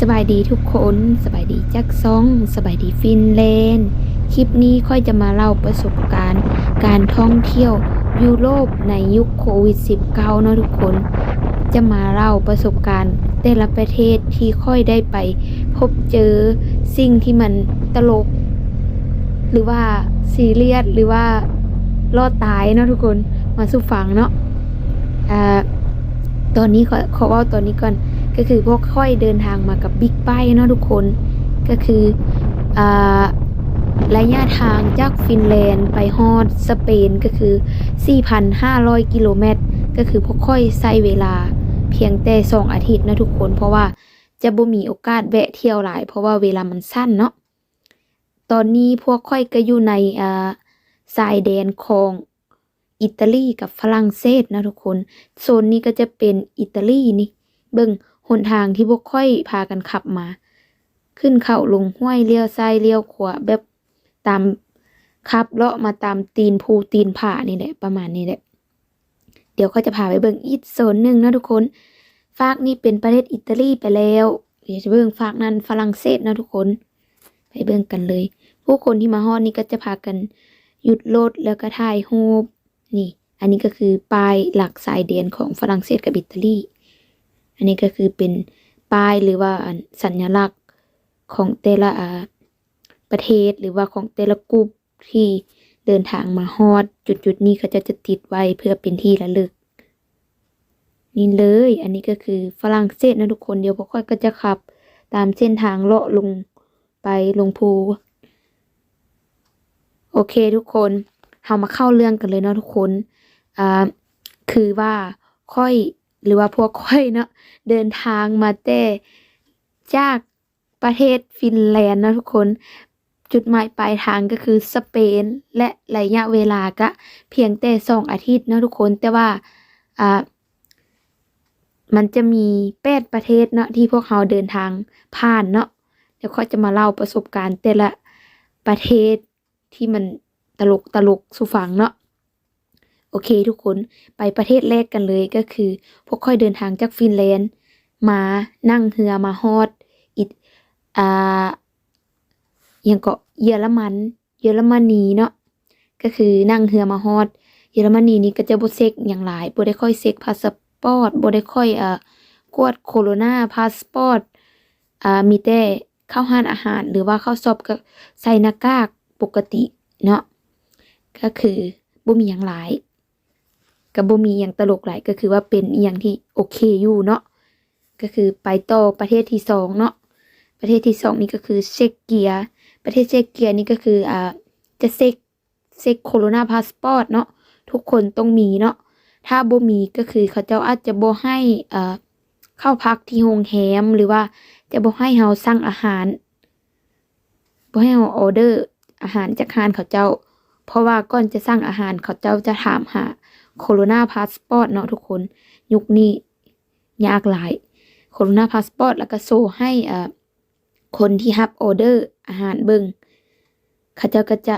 สบายดีทุกคนสบายดีจักซองสบายดีฟินแลนด์คลิปนี้ค่อยจะมาเล่าประสบการณ์ การท่องเที่ยวยุโรปในยุคโควิด -19 เนาะทุกคน จะมาเล่าประสบการณ์ แต่ละประเทศที่ค่อยได้ไป พบเจอสิ่งที่มันตลก หรือว่าซีเรียสหรือว่ารอดตายเนาะทุกคนมาสู่ฟังเนาะอ่าตอนนี้ขอขอว่าตอนนี้ก่อน ก็คือพวกค่อยเดินทางมากับบิ๊กไบค์เนาะทุกคนก็คืออระยะทางจากฟินแลนด์ไปฮอดสเปนก็คือ 4,500 กิโลเมตร ก็คือพวกค่อยใช้เวลาเพียงแต่สองอาทิตย์นะทุกคน เพราะว่าจะบ่มีโอกาสแวะเที่ยวหลาย เพราะว่าเวลามันสั้นเนาะตอนนี้พวกค่อยก็อยู่ในอ่าสายแดนของอิตาลีกับฝรั่งเศสนะทุกคน โซนนี้ก็จะเป็นอิตาลีนี่ เบิ่ง หนทางที่พวกค่อยพากันขับมา ขึ้นเขาลงห้วยเลี้ยวซ้ายเลี้ยวขวาแบบตามขับเลาะมาตามตีนภูตีนผานี่แหละประมาณนี้แหละ เดี๋ยวก็จะพาไปเบิ่งอีกโซนหนึ่งนะทุกคน ฝากนี่เป็นประเทศอิตาลีไปแล้วเดี๋ยวจะเบิ่งฝากนั้นฝรั่งเศสนะทุกคน ไปเบิ่งกันเลย ผู้คนที่มาฮอดนี่ก็จะพากันหยุดรถแล้วก็ถ่ายรูปนี่ อันนี้ก็คือป้ายหลักสายแดนของฝรั่งเศสกับอิตาลี อันนี้ก็คือเป็นป้ายหรือว่าสัญลักษณ์ของแต่ละอ่าประเทศหรือว่าของแต่ละกลุ่มที่เดินทางมาฮอดจุดจุดนี้เขาจะจะติดไว้เพื่อเป็นที่ระลึก นี่เลย อันนี้ก็คือฝรั่งเศสนะทุกคนเดี๋ยวพวกค่อยก็จะขับ ตามเส้นทางเลาะลงไปลงภูโอเคทุกคนเรามาเข้าเรื่องกันเลยเนาะทุกคนอ่าคือว่าค่อย หรือว่าพวกค่อยเนาะเดินทางมาแต่จากประเทศฟินแลนด์นะทุกคน จุดหมายปลายทางก็คือสเปนและระยะเวลาก็เพียงแต่สองอาทิตย์นะทุกคนแต่ว่าอ่ามันจะมีแปดประเทศเนาะที่พวกเราเดินทางผ่านเนาะเดี๋ยวค่อยจะมาเล่าประสบการณ์แต่ละประเทศที่มันตลกตลกสู่ฟังเนาะ โอเคทุกคนไปประเทศแรกกันเลยก็คือ พวกค่อยเดินทางจากฟินแลนด์ มานั่งเรือมาฮอดอิตอ่าอยังเกาะเยอรมัน เยอรมนีเนาะก็คือนั่งเรือมาฮอด เยอรมนีนี่ก็จะบ่เซ็กอย่างหลายบ่ได้ค่อยเซ็กพาสปอร์ตบ่ได้ค่อยเอ่อกวดโคโรนาพาสปอร์ตอ่ามีแต่เข้าห้านอาหาร หรือว่าเข้าสอบก็ใส่หน้ากากปกติเนาะก็คือบ่มีหยังหลาย กับบ่มีอย่างตลกหลายก็คือว่าเป็นอย่างที่โอเคอยู่เนาะก็คือไปต่อประเทศที่สองเนาะประเทศที่สองนี่ก็คือเช็กเกียประเทศเช็กเกียนี่ก็คืออ่าจะเซ็กเซ็กโคโรนาพาสปอร์ตเนาะทุกคนต้องมีเนาะถ้าบ่มีก็คือเขาเจ้าอาจจะบ่ให้อ่าเข้าพักที่โรงแรมหรือว่าจะบ่ให้เฮาสั่งอาหารบ่ให้เฮาออเดอร์อาหารจากร้านเขาเจ้า เพราะว่าก่อนจะสั่งอาหารเขาเจ้าจะถามหา โคโรนาพาสปอร์ตเนาะทุกคน ยุคนี้ยากหลายโคโรนาพาสปอร์ตแล้วก็โซให้อ่าคนที่รับออเดอร์อาหารเบิงเขาเจ้าก็จะ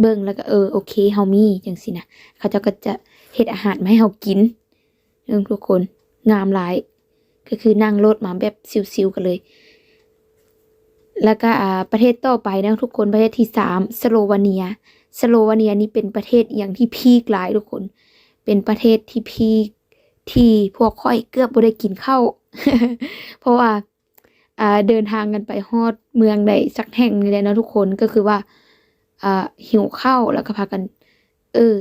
เบิงแล้วก็เออโอเคเฮามีจังซี่นะเขาเจ้าก็จะเฮ็ดอาหารมาให้เฮากินเรื่องทุกคนงามหลาย ก็คือนั่งรถมาแบบซิวๆกันเลย แล้วก็อ่าประเทศต่อไปนะทุกคนประเทศที่สามสโลวาเนีย สโลวาเนียนี่เป็นประเทศอย่างที่พีคหลายทุกคน เป็นประเทศที่พีคที่พวกค่อยเกือบบ่ได้กินข้าวเพราะว่าเดินทางกันไปฮอดเมืองใดสักแห่งหนึงเลยนะทุกคนก็คือว่าหิวข้าวแล้วก็พากัน เออ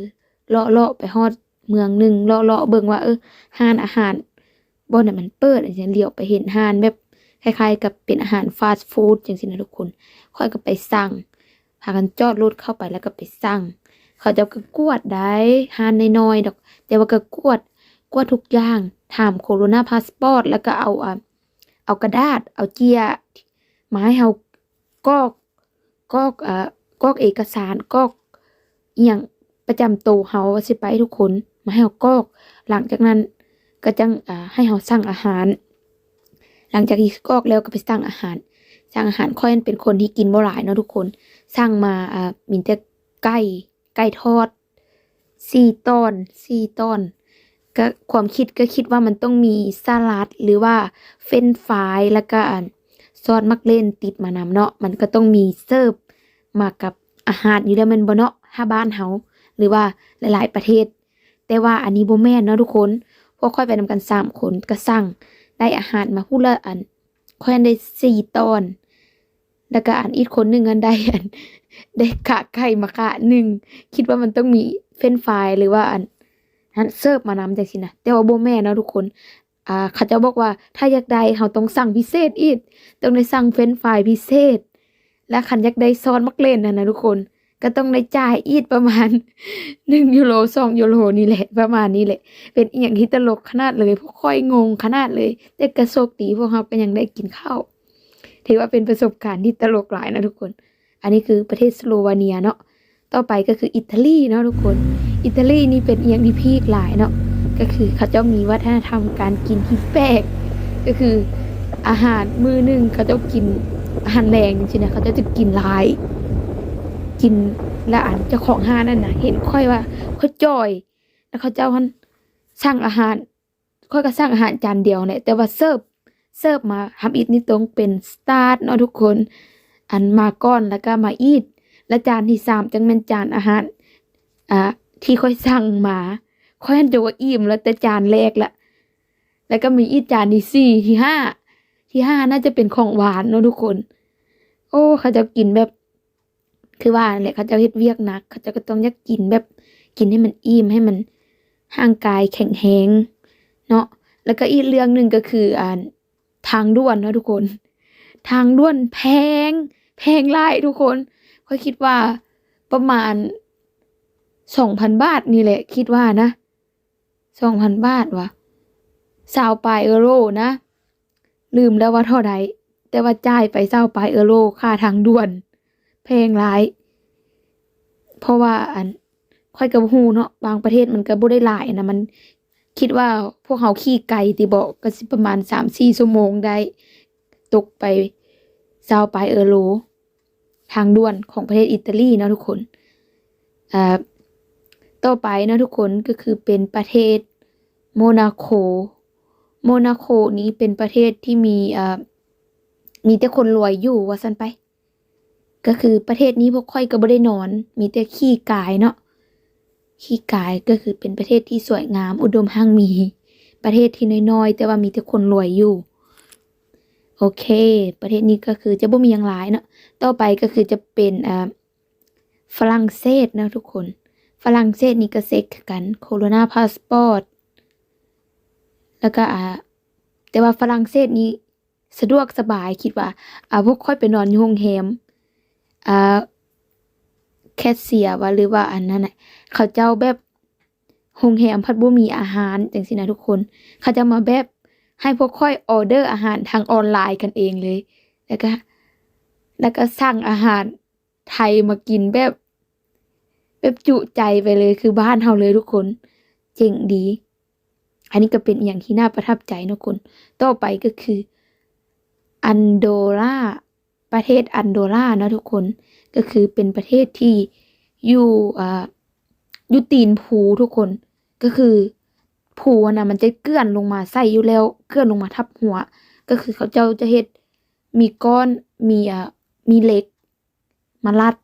เลาะเลาะไปฮอดเมืองหนึ่งเลาะเลาะเบิ่งว่าเออห้านอาหารบ่อนน่ะมันเปิดอันนี้เลี้ยวไปเห็นห้านแบบคล้ายๆ กับเป็นอาหารฟาสต์ฟู้ดจังซี่นะทุกคนค่อยก็ไปสั่ง พากันจอดรถเข้าไปแล้วก็ไปสั่ง เขาจะก็กวดได้หานน้อยๆดอก แต่ว่าก็กวดกวดทุกอย่างถามโคโรนาพาสปอร์ตแล้วก็เอาอะเอากระดาษ เอาเจียมาให้เฮากอกกอกอ่ากรอกเอกสารกอกอย่างประจำตัวเฮาสิไว้ทุกคนมาให้เฮากอก หลังจากนั้นก็จังอ่าให้เฮาสั่งอาหาร หลังจากที่กอกแล้วก็ไปสั่งอาหาร สั่งอาหารค่อยเป็นคนที่กินบ่หลายเนาะทุกคนสั่งมาอ่ามีแต่ไก่ไก่ทอดสี่ตอนสี่ตอนก็ความคิดก็คิดว่ามันต้องมีสลัดหรือว่าเฟนฟรายแล้วก็ซอสมักเล่นติดมานำเนาะมันก็ต้องมีเสิร์ฟมากับอาหารอยู่แล้วมันบ่เนาะถ้าบ้านเฮาหรือว่าหลาย ๆประเทศ แต่ว่าอันนี้บ่แม่นเนาะทุกคนพวกค่อยไปนำกันสามคนก็สั่งได้อาหารมาฮู้ละอัน ค่อยอันได้สี่ตอน แล้วก็อันอีกคนหนึ่งอันได้อันได้กะไก่มากะหนึ่งคิดว่ามันต้องมีเฟรนช์ฟหรือว่าอันนั้นเสิร์ฟมานำจังซี่นะแต่ว่าโบแม่นเนาะทุกคนอ่าเขาจะบอกว่าถ้าอยากได้เราต้องสั่งพิเศษอีกต้องได้สั่งเฟรนช์ฟพิเศษ และคันอยากได้ซอสมักเล่นนะนะทุกคน ก็ต้องได้จ่ายอีกประมาณ1ยูโร2ยูโรนี่แหละ ประมาณนี้แหละ เป็นอีหยังที่ตลกขนาดเลย พวกค่อยงงขนาดเลย แต่กระโชคดีพวกเราก็ยังได้กินข้าวถือว่าเป็นประสบการณ์ที่ตลกหลายนะทุกคน อันนี้คือประเทศสโลวาเนียเนาะต่อไปก็คืออิตาลีเนาะทุกคน อิตาลีนี่เป็นอีหยังที่พีคหลายเนาะก็คือเขาจ้ามีวัฒนธรรมการกินที่แปลกก็คืออาหารมือหนึ่งเขาจ้ากินอาหารแรงจริงๆนะเขาจ้าจะกินหลาย กินและอันเจ้าของห้านั่นนะเห็นค่อยว่าค่อยจ่อย แล้วเขาเจ้าหันสั่งอาหาร ค่อยก็สั่งอาหารจานเดียวเนี่ยแต่ว่าเสิร์ฟเสิร์ฟมาทำอีทนี่ตรงเป็นสตาร์ทเนาะทุกคน อันมาก้อนแล้วก็มาอีทและจานที่สามจังเป็นจานอาหารอ่าที่ค่อยสั่งมาค่อยอันจะว่าอิ่มแล้วแต่จานแรกละแล้วก็มีอีกจานที่สี่ที่ห้าที่ห้าน่าจะเป็นของหวานเนอะทุกคน โอ้เขาจะกินแบบ คือว่าแหละเขาจะเฮ็ดเวียกหนัก เขาจะก็ต้องอยากกินแบบกินให้มันอิ่มให้มันห่างกายแข็งแรงเนาะแล้วก็อีกเรื่องหนึ่งก็คืออ่าทางด่วนเนาะทุกคน ทางด่วนแพง แพงหลายทุกคนค่อยคิดว่าประมาณสองพันบาทนี่แหละ คิดว่านะสองพันบาทวะสาวปลายเอโรนะ ลืมแล้วว่าเท่าใดแต่ว่าจ่ายไปเศร้าปลายเอโรค่าทางด่วน พงหลาย เพราะว่าอันค่อยกับฮูเนาะบางประเทศมันก็บ่ได้หลายนะมันคิดว่าพวกเขาขี่ไกลติบอกก็สิประมาณ3-4ชั่วโมงได้ ตกไปเศร้าปเอโรทางด่วนของประเทศอิตาลีเนาะทุกคนอ่าต่อไปนะทุกคนก็คือเป็นประเทศโมนาโคโมนาโคนี้เป็นประเทศที่มีอ่ามีแต่คนรวยอยู่ว่าซั่นไป ก็คือประเทศนี้พวกค่อยก็บ่ได้นอน มีแต่ขี้กายเนาะขี้กายก็คือเป็นประเทศที่สวยงาม อุดมหั่งมี ประเทศที่น้อยๆแต่ว่ามีแต่คนรวยอยู่ โอเค ประเทศนี้ก็คือจะบ่มีหยังหลายเนาะต่อไปก็คือจะเป็นอ่าฝรั่งเศสนะทุกคน ฝรั่งเศสนี่ก็เซ็กกันโคโรนาพาสปอร์ตแล้วก็อ่าแต่ว่าฝรั่งเศสนี่สะดวกสบายคิดว่าอ่าพวกค่อยไปนอนอยู่โรงแรม อ่าแคชเชียว่าหรือว่าอันนั้นน่ะเขาเจ้าแบบโรงแรมพัดบ่มีอาหารจังซี่นะทุกคน เขาจะมาแบบให้พวกค่อยออเดอร์อาหารทางออนไลน์กันเองเลย แล้วก็แล้วก็สั่งอาหารไทยมากินแบบ แบบจุใจไปเลยคือบ้านเฮาเลยทุกคน เจ๋งดี อันนี้ก็เป็นอย่างที่น่าประทับใจนะคนต่อไปก็คือ อันโดรา ประเทศอันโดรานะทุกคนก็คือเป็นประเทศที่อยู่อ่าอยู่ตีนภูทุกคนก็คือภูนะมันจะเกลื่อนลงมาใส่อยู่แล้วเกลื่อนลงมาทับหัว ก็คือเขาเจ้าจะเฮ็ดมีก้อนมีอ่ามีเหล็ก มารัด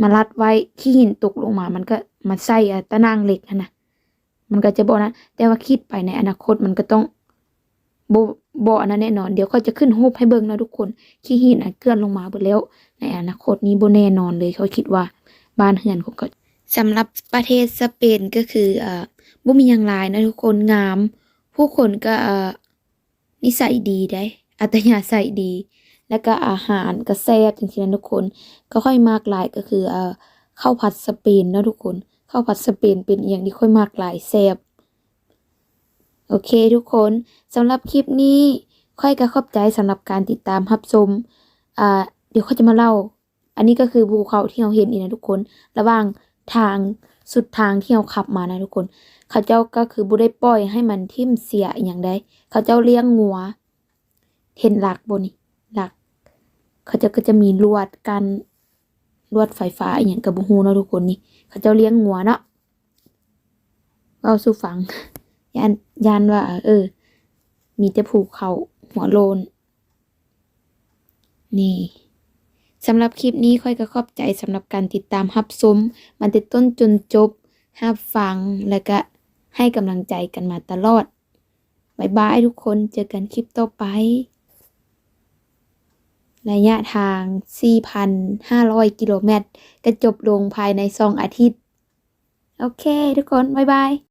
มารัดไว้ขี้หินตกลงมา มันก็มาใส่อะตะนางเหล็กนั่นะมันก็จะบ่นะแต่ว่าคิดไปในอนาคตมันก็ต้อง บ่บ่อันนั้นแน่นอน เดี๋ยวเขาจะขึ้นรูปให้เบิ่งนะทุกคน ขี้หินอะเกลื่อนลงมาเบิดแล้ว ในอนาคตนี้บ่แน่นอนเลยเขาคิดว่าบ้านเรือนของเขาสำหรับประเทศสเปนก็คือเอ่อบ่มียังลายนะทุกคนงาม ผู้คนก็เอ่อนิสัยดีได้ อัตยาศัยดี แล้วก็อาหารก็แซ่บจังซี่นะทุกคน ก็ค่อยมากหลายก็คือเอ่อข้าวผัดสเปนนะทุกคนข้าวผัดสเปนเป็นอย่างที่ค่อยมากหลายแซ่บ โอเคทุกคนสำหรับคลิปนี้ค่อยก็ขอบใจสำหรับการติดตามรับชมอ่าเดี๋ยวค่อยจะมาเล่า อันนี้ก็คือภูเขาที่เราเห็นนี่นะทุกคน ระหว่างทางสุดทางที่เราขับมานะทุกคน เขาเจ้าก็คือบ่ได้ปล่อยให้มันทิ่มเสียอย่างใดเขาเจ้าเลี้ยงงัว เห็นหลักบ่นี่หลัก เขาเจ้าก็จะมีลวดกันลวดไฟฟ้าอย่างกับบ่ฮู้เนาะทุกคนนี่ เขาเจ้าเลี้ยงงัวเนาะโอเว้าสู่ฟัง ยานยานว่า เออ มีแต่ภูกเขาหัวโลน นี่สำหรับคลิปนี้ค่อยก็ขอบใจสำหรับการติดตามรับชมมาแต่ต้นจนจบรับฟังแล้วก็ให้กำลังใจกันมาตลอดบายบายทุกคนเจอกันคลิปต่อไป ระยะทาง 4,500 กิโลเมตร ก็จบลงภายใน2อาทิตย์ โอเคทุกคนบายบาย